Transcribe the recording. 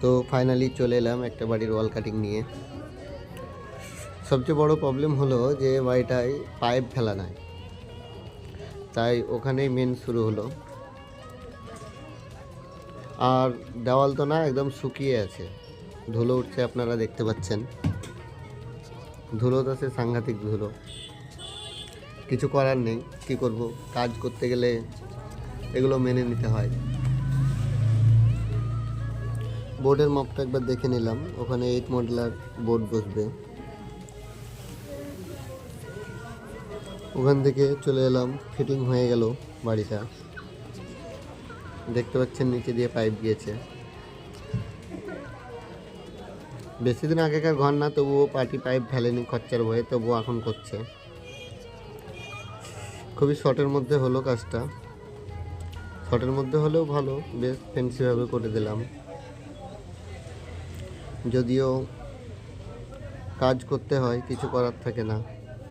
তো ফাইনালি চলে এলাম একটা বাড়ির ওয়াল কাটিং নিয়ে। সবচেয়ে বড় প্রবলেম হলো যে বাড়িটায় পাইপ ফেলা নাই। তাই ওখানেই মেন শুরু হলো। আর দেওয়াল তো না একদম শুকিয়ে আছে। ধুলো উঠছে আপনারা দেখতে পাচ্ছেন। ধুলো তো সে সাংঘাতিক ধুলো। কিছু করার নেই, কি করব? কাজ করতে গেলে এগুলো মেনে নিতে হয়। বোর্ডের মাপটা একবার দেখে নিলাম। ওখানে এইট মডেলার বোর্ড বসবে। ওখান থেকে চলে এলাম ফিটিং হয়ে গেল বাড়িটা। দেখতে পাচ্ছেন নিচে দিয়ে পাইপ গিয়েছে। বেশি দিন আগেকার ঘর না, তবুও পার্টি পাইপ ফেলেনি খরচার ভয়ে, তবুও এখন করছে। খুবই শর্টের মধ্যে হলো কাজটা। শর্টের মধ্যে হলেও ভালো, বেশ ফ্যান্সিভাবে করে দিলাম। যদিও কাজ করতে হয় কিছু করার থাকে না।